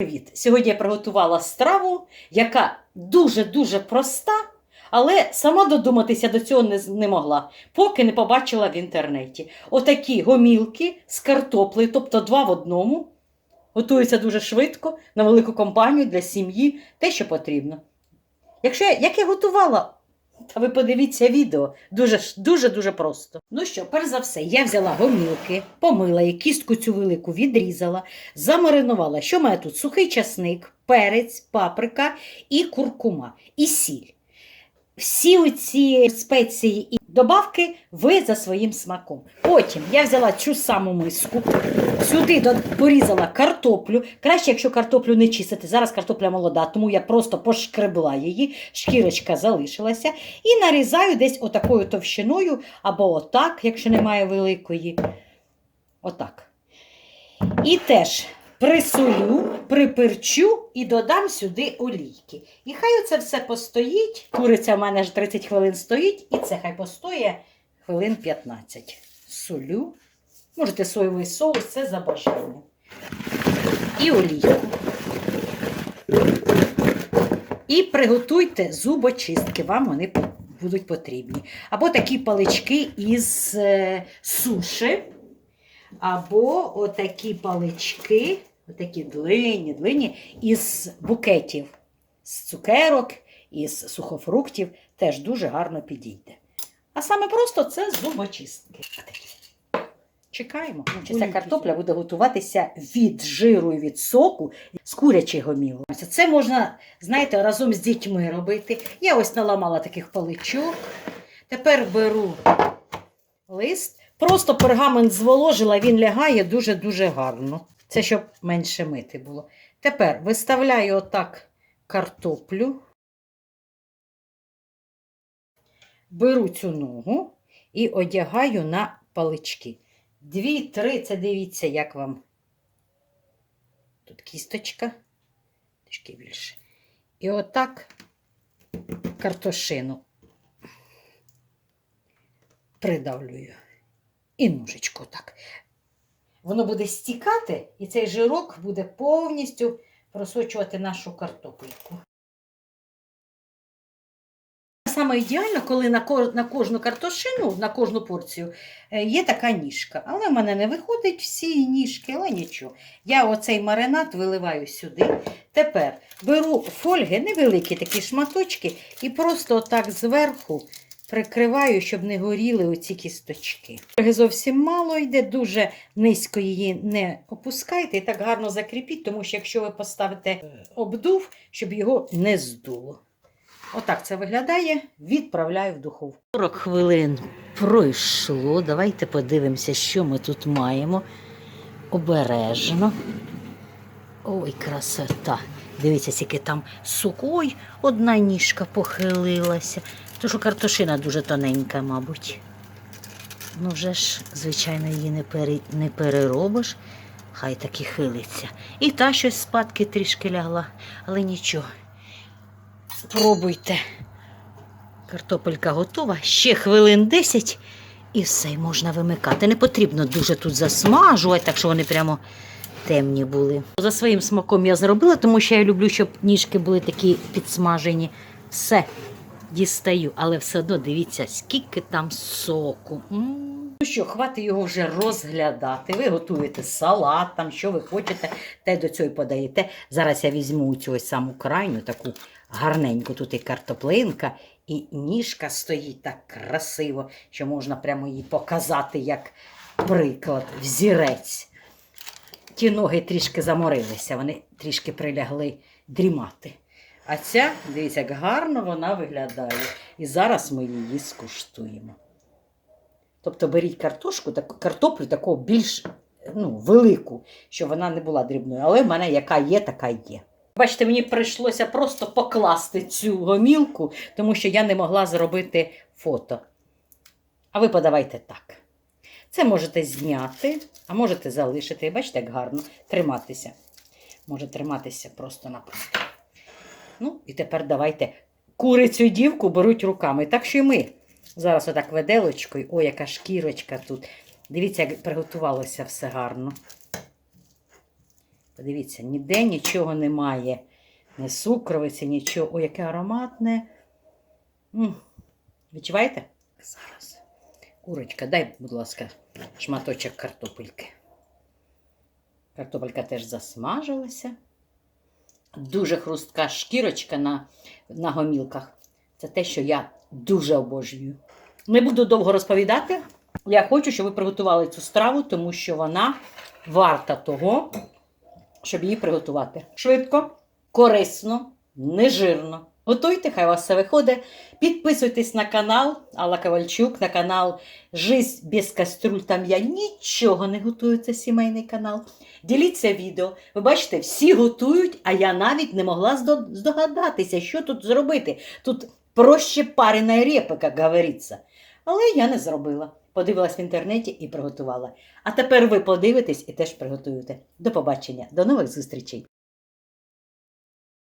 Привіт! Сьогодні я приготувала страву, яка дуже-дуже проста, але сама додуматися до цього не, не могла, поки не побачила в інтернеті. Отакі гомілки з картоплею, тобто два в одному. Готуються дуже швидко на велику компанію для сім'ї, те, що потрібно. Якщо я, як я готувала, та ви подивіться відео, Дуже дуже дуже просто. Ну що, перш за все, я взяла гомілки, помила їх, кістку цю велику відрізала, замаринувала. Що має тут? Сухий часник, перець, паприка і куркума, і сіль. Всі ці спеції і добавки ви за своїм смаком. Потім я взяла цю саму миску, сюди порізала картоплю. Краще, якщо картоплю не чистити. Зараз картопля молода, тому я просто пошкребла її, шкірочка залишилася. І нарізаю десь отакою товщиною, або отак, якщо немає великої. Отак. І теж присолю, приперчу і додам сюди олійки. І хай оце все постоїть. Куриця в мене ж 30 хвилин стоїть, і це хай постоє хвилин 15. Солю. Можете соєвий соус, це за бажанням. І олійку. І приготуйте зубочистки, вам вони будуть потрібні. Або такі палички із е, суші. Або отакі палички, отакі длинні, длинні, із букетів, з цукерок, із сухофруктів теж дуже гарно підійде. А саме просто це зубочистки. Чекаємо. Ну, Ця картопля буде готуватися від жиру і від соку з курячого мілу. Це можна, знаєте, разом з дітьми робити. Я ось наламала таких паличок. Тепер беру лист. Просто пергамент зволожила, він лягає дуже-дуже гарно. Це щоб менше мити було. Тепер виставляю отак картоплю. Беру цю ногу і одягаю на палички. Дві-три, це дивіться, як вам. Тут кісточка, трішки більше. І отак картошину придавлюю. І ножичку так. Воно буде стікати, і цей жирок буде повністю просочувати нашу картопельку. Саме ідеально, коли на, кожну картошину, на кожну порцію е, є така ніжка. Але в мене не виходить всі ніжки, але нічого. Я оцей маринад виливаю сюди. Тепер беру фольги, невеликі такі шматочки, і просто отак зверху прикриваю, щоб не горіли оці кісточки. Фольги зовсім мало йде, дуже низько її не опускайте і так гарно закріпіть, тому що якщо ви поставите е, обдув, щоб його не здуло. Отак це виглядає. Відправляю в духовку. 40 хвилин пройшло. Давайте подивимося, що ми тут маємо. Обережно. Ой, красота. Дивіться, скільки там соку. Ой, одна ніжка похилилася. То що картошина дуже тоненька, мабуть. Ну, вже ж, звичайно, її не, пере... не переробиш. Хай так і хилиться. І та щось спадки трішки лягла, але нічого. Пробуйте. Картопелька готова. Ще хвилин 10 і все, можна вимикати. Не потрібно дуже тут засмажувати, так що вони прямо темні були. За своїм смаком я зробила, тому що я люблю, щоб ніжки були такі підсмажені. Все, дістаю, але все одно дивіться, скільки там соку. Ну що, хватить його вже розглядати. Ви готуєте салат, там, що ви хочете, те до цього подаєте. Зараз я візьму цю ось саму крайню, таку гарненьку, тут і картоплинка, і ніжка стоїть так красиво, що можна прямо її показати як приклад, взірець. Ті ноги трішки заморилися, вони трішки прилягли дрімати. А ця, дивіться, як гарно вона виглядає. І зараз ми її скуштуємо. Тобто беріть картошку, так, картоплю таку більш ну, велику, щоб вона не була дрібною. Але в мене яка є, така є. Бачите, мені прийшлося просто покласти цю гомілку, тому що я не могла зробити фото. А ви подавайте так. Це можете зняти, а можете залишити. Бачите, як гарно триматися. Може триматися просто-напросто. Ну, і тепер давайте курицю і дівку беруть руками. Так що і ми зараз отак виделочкою. О, яка шкірочка тут. Дивіться, як приготувалося все гарно. Подивіться, ніде нічого немає. Не сукровиці, нічого. О, яке ароматне. м Відчуваєте? Зараз. Курочка, дай, будь ласка, шматочок картопельки. Картопелька теж засмажилася. Дуже хрустка шкірочка на, на гомілках. Це те, що я дуже обожнюю. Не буду довго розповідати. Я хочу, щоб ви приготували цю страву, тому що вона варта того, щоб її приготувати. Швидко, корисно, нежирно. Готуйте, хай у вас все виходить. Підписуйтесь на канал Алла Ковальчук, на канал Жизнь без кастрюль. Там я нічого не готую, це сімейний канал. Діліться відео. Ви бачите, всі готують, а я навіть не могла здогадатися, що тут зробити. Тут проще пареної репи, як говориться. Але я не зробила. Подивилась в інтернеті і приготувала. А тепер ви подивитесь і теж приготуєте. До побачення, до нових зустрічей!